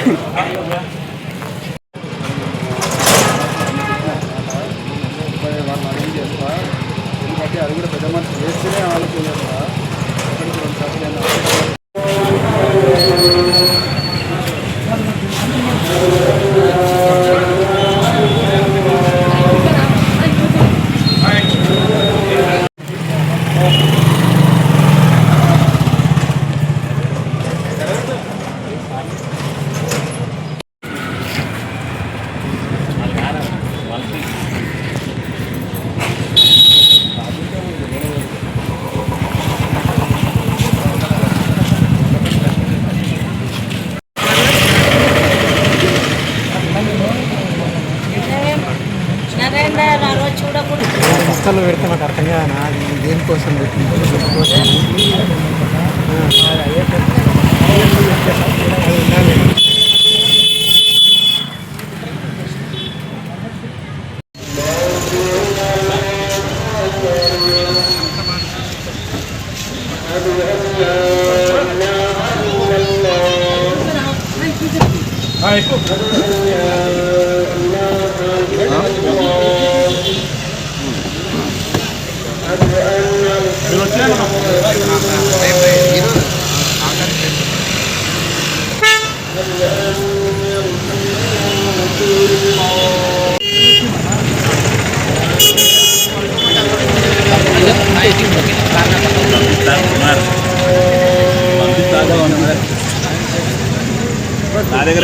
పుస్తకాలు పెడితే నాకు అర్థం కాదు అది దేనికోసం పెట్టింది దేనికోసం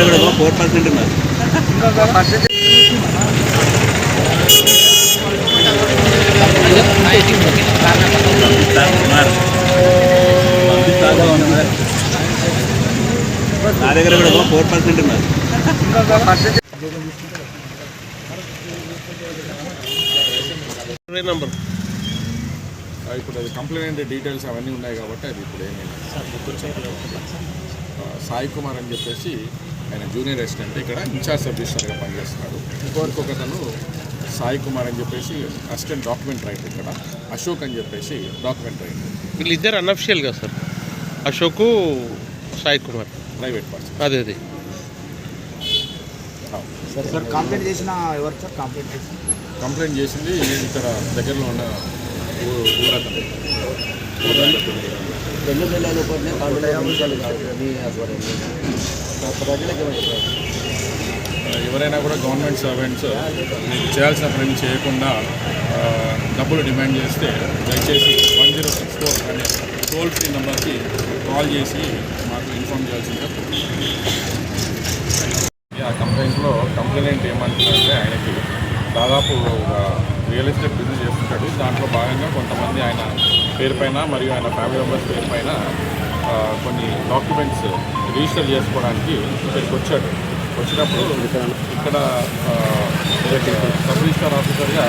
కూడా ఫోర్ పర్సెంట్ ఉన్నారు నా దగ్గర కూడా ఫోర్ పర్సెంట్ ఉన్నారు నంబర్ ఇప్పుడు అది కంప్లైంట్ డీటెయిల్స్ అవన్నీ ఉన్నాయి కాబట్టి అది ఇప్పుడు ఏమైనా సాయి కుమార్ అని చెప్పేసి ఆయన జూనియర్ అసిస్టెంట్ ఇక్కడ ఇన్ఛార్జ్ సబ్ రిజిస్టర్గా పనిచేస్తున్నాడు. ఇంకొకతను సాయి కుమార్ అని చెప్పేసి అసిస్టెంట్ డాక్యుమెంట్ రైటర్ ఇక్కడ. అశోక్ అని చెప్పేసి డాక్యుమెంట్ రైటర్. వీళ్ళిద్దరు అన్అఫిషియల్గా sir. Ashok Sai Kumar. Private person అదే అదే. సార్ కంప్లైంట్ చేసిన ఎవరు సార్? కంప్లైంట్ చేసిన కంప్లైంట్ చేసింది ఇక్కడ దగ్గరలో ఉన్న ఊరతను. రెండు నెలల లోపలనే ప్రజలకు ఎవరైనా కూడా గవర్నమెంట్ సర్వెంట్స్ చేయాల్సిన పని చేయకుండా డబ్బులు డిమాండ్ చేస్తే దయచేసి వన్ జీరో సిక్స్ ఫోర్ అనే టోల్ ఫ్రీ నెంబర్కి కాల్ చేసి మాకు ఇన్ఫామ్ చేయాల్సిందిగా ఆ కంప్లైంట్లో కంప్లైంట్ ఏమంటున్నారంటే ఆయనకి దాదాపు ఒక రియల్ ఎస్టేట్ బిజినెస్ చేస్తుంటాడు. దాంట్లో భాగంగా కొంతమంది ఆయన పేరు పైన మరియు ఆయన ఫ్యామిలీ మెంబర్స్ పేరు పైన కొన్ని డాక్యుమెంట్స్ రిజిస్టర్ చేసుకోవడానికి ఇక్కడికి వచ్చాడు. వచ్చినప్పుడు ఇక్కడ సబ్ రిజిస్టర్ ఆఫీసర్గా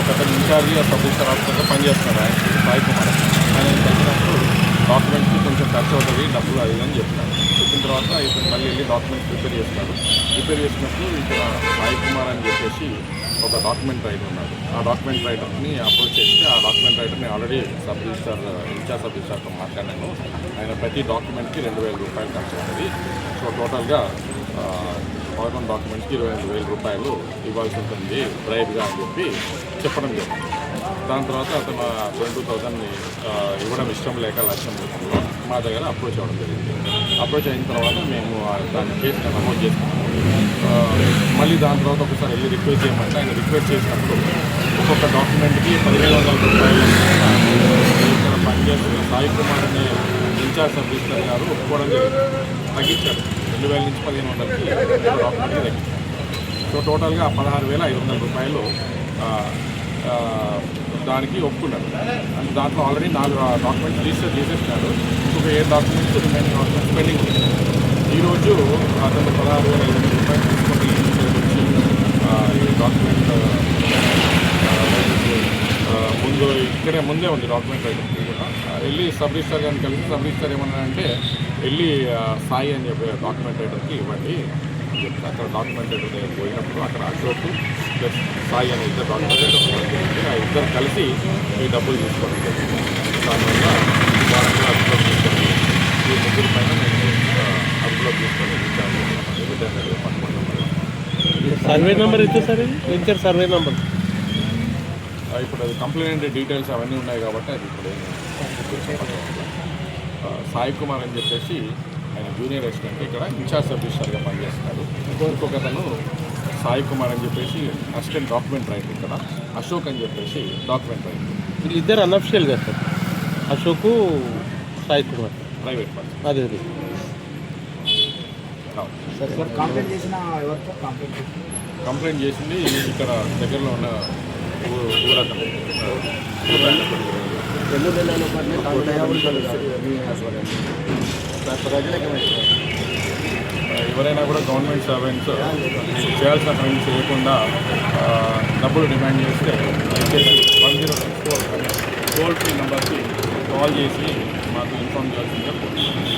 ఒకతను ఇన్ఛార్జి సబ్ రిజిస్టర్ ఆఫీసర్గా పనిచేస్తున్నాడు. ఆయన సాయి కుమార్. ఆయన కలిసినప్పుడు డాక్యుమెంట్స్ కొంచెం ఖర్చు అవుతుంది డబ్బులు అది అని చెప్తాను చెప్పిన తర్వాత ఇతను మళ్ళీ వెళ్ళి డాక్యుమెంట్స్ ప్రిపేర్ చేస్తాడు. ప్రిపేర్ చేసినప్పుడు ఇక్కడ సాయి కుమార్ అని చెప్పేసి ఒక డాక్యుమెంట్ రైటర్ ఉన్నాడు. ఆ డాక్యుమెంట్ రైటర్ని అప్రోచ్ చేస్తే ఆ document రైటర్ని already sub registrar incharge sub రిజిస్టార్తో మాట్లాడాను. ఆయన ప్రతి డాక్యుమెంట్కి రెండు వేల రూపాయలు ఖర్చు అవుతుంది. సో టోటల్గా పదకొండు డాక్యుమెంట్స్కి ఇరవై ఐదు వేల రూపాయలు ఇవ్వాల్సి ఉంటుంది. బ్రైబ్గా అని చెప్పి చెప్పడం జరిగింది. దాని తర్వాత అతను ట్వంటీ టూ థౌసండ్ని ఇవ్వడం ఇష్టం లేక లక్ష్యం రూపంలో మా దగ్గర అప్రోచ్ అవ్వడం జరిగింది. అప్రోచ్ అయిన తర్వాత మేము ఆ దాన్ని కేసు నమోదు చేసుకున్నాము మళ్ళీ దాని తర్వాత ఒకసారి వెళ్ళి రిక్వెస్ట్ చేయమంటే ఆయన రిక్వెస్ట్ చేసినప్పుడు ఒక్కొక్క డాక్యుమెంట్కి పదిహేను వందల రూపాయలు ఇక్కడ పనిచేస్తున్న సాయి కుమార్ అనే ఇన్ఛార్జ్ సబ్ రిజిస్టర్ గారు ఒప్పుకోవడం జరిగింది. తగ్గించారు. రెండు వేల నుంచి పదిహేను వందలకి డాక్యుమెంట్కి తగ్గించారు. సో టోటల్గా పదహారు వేల ఐదు వందల రూపాయలు దానికి ఒప్పుకున్నారు. అండ్ దాంట్లో ఆల్రెడీ నాలుగు డాక్యుమెంట్స్ రిజిస్టర్ చేసేసినారు. ఇంకొక ఏ డాక్యుమెంట్స్ రిమైనింగ్ డాక్యుమెంట్స్ పెండింగ్ ఈరోజు అతను పదహారు వేల ఐదు వందల రూపాయలు తీసుకొని వచ్చి ఈ డాక్యుమెంట్ ముందు ఇక్కడే ముందే ఉంది డాక్యుమెంట్ రైటర్ కూడా. వెళ్ళి సబ్ రిజిస్టర్ గారిని కలిసి సబ్ రిజిస్టర్ ఏమన్నా అంటే వెళ్ళి సాయి అని చెప్పి డాక్యుమెంట్ రైటర్కి ఇవ్వండి. అని చెప్తే అక్కడ డాక్యుమెంట్ రైటర్ దగ్గర పోయినప్పుడు అక్కడ అశోక్ ప్లస్ సాయి అనే ఇద్దరు డాక్యుమెంట్ రైటర్స్ ఉన్నారు జరిగింది. ఆ ఇద్దరు కలిసి ఈ డబ్బులు తీసుకోవడం జరిగింది. దానివల్ల వాళ్ళని అదుపులో తీసుకొని ఈ ముగ్గురు పైన నేను అదుపులో తీసుకొని ఇచ్చాను విధంగా పట్టుకుంటాం సర్వే నెంబర్ ఇచ్చే సార్ ఇచ్చారు సర్వే నెంబర్ ఇప్పుడు అది కంప్లైంట్ డీటెయిల్స్ అవన్నీ ఉన్నాయి కాబట్టి అది ఇప్పుడు సాయి కుమార్ అని చెప్పేసి ఆయన జూనియర్ అసిస్టెంట్ ఇక్కడ ఇన్ఛార్జ్ ఆఫీసర్గా పనిచేస్తున్నాడు. ఇంకొక అతను సాయి కుమార్ అని చెప్పేసి అసిస్టెంట్ డాక్యుమెంట్ రైటర్ ఇక్కడ. అశోక్ అని చెప్పేసి డాక్యుమెంట్ రైటర్. వీళ్ళిద్దరు అన్అఫిషియల్ కదా sir. Ashok Sai Kumar. Private person అదే అదే. సార్ కంప్లైంట్ చేసిన ఎవరితో కంప్లైంట్ చేసిన కంప్లైంట్ చేసింది ఇక్కడ దగ్గరలో ఉన్న ఊ- ఊరతను. రెండు నెలల ఎవరైనా కూడా గవర్నమెంట్ సర్వెంట్స్ చేయాల్సిన పని చేయకుండా డబ్బులు డిమాండ్ చేస్తే దయచేసి one zero six four toll free నెంబర్కి కాల్ చేసి మాకు ఇన్ఫామ్ చేయాల్సిందిగా